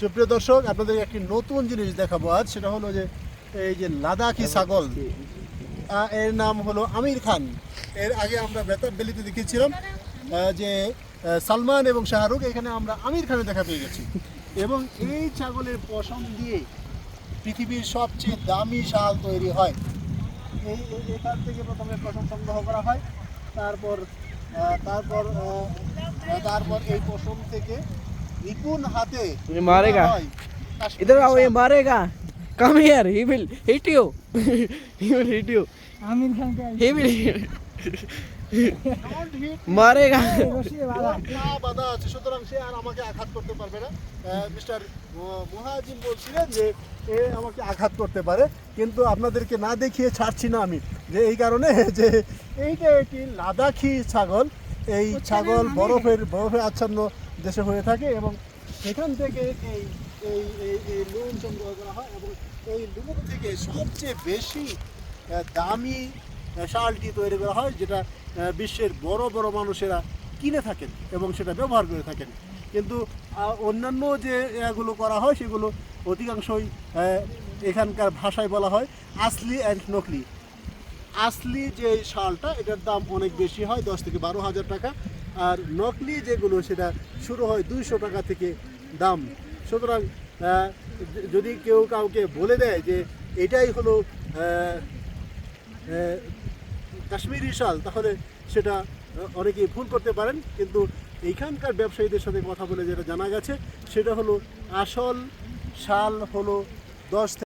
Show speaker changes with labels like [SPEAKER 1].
[SPEAKER 1] সুপ্রিয় দর্শক আপনাদের একটি নতুন জিনিস দেখাবো আজ সেটা হলো যে এই যে লাদাখি ছাগল। এর নাম হলো আমির খান। এর আগে আমরা বেতার বেলিতে দেখেছিলাম যে সালমান এবং শাহরুখ এখানে আমরা আমির খানের দেখা পেয়ে গেছি। এবং এই ছাগলের পশম দিয়ে পৃথিবীর সবচেয়ে দামি শাল তৈরি হয়। এই এখান থেকে প্রথমে পশম সংগ্রহ করা হয় তারপর তারপর আহ, তারপর এই পশম থেকে নিপুণ হাতে
[SPEAKER 2] ये मारेगा।
[SPEAKER 1] বোনা হয় কাশ্মীরি
[SPEAKER 2] इधर आओ ये
[SPEAKER 1] শাল।
[SPEAKER 2] मारेगा come here he will hit you he will hit you
[SPEAKER 3] আমির খানকে
[SPEAKER 2] he will
[SPEAKER 1] Don't মারেগা। সুতরাং সে আর আমাকে আঘাত করতে পারবে না মিস্টার মহাজিম বলছিলেন যে এ আমাকে আঘাত করতে পারে কিন্তু আপনাদেরকে না দেখিয়ে ছাড়ছি না আমি যে এই কারণে যে এইটা একটি লাদাখি ছাগল এই ছাগল বরফের বরফে আচ্ছন্ন দেশে হয়ে থাকে এবং সেখান থেকে এই এই এই লোন সংগ্রহ করা হয় এবং এই লোন থেকে সবচেয়ে বেশি দামি শালটি তৈরি করা হয় যেটা বিশ্বের বড় বড় মানুষেরা কিনে থাকেন এবং সেটা ব্যবহার করে থাকেন। কিন্তু অন্যান্য যে এগুলো করা হয় সেগুলো অধিকাংশই এখানকার ভাষায় বলা হয় আসলি অ্যান্ড নকলি। আসলি যে শালটা, এটার দাম অনেক বেশি হয়, দশ থেকে বারো হাজার টাকা। আর নকলি যেগুলো, সেটা শুরু হয় দুইশো টাকা থেকে দাম। সুতরাং যদি কেউ কাউকে বলে দেয় যে এটাই হলো কাশ্মীরি শাল তাহলে সেটা অনেকেই ভুল করতে পারেন, কিন্তু এইখানকার ব্যবসায়ীদের সাথে কথা বলে যেটা জানা গেছে, সেটা হলো আসল শাল হলো দশ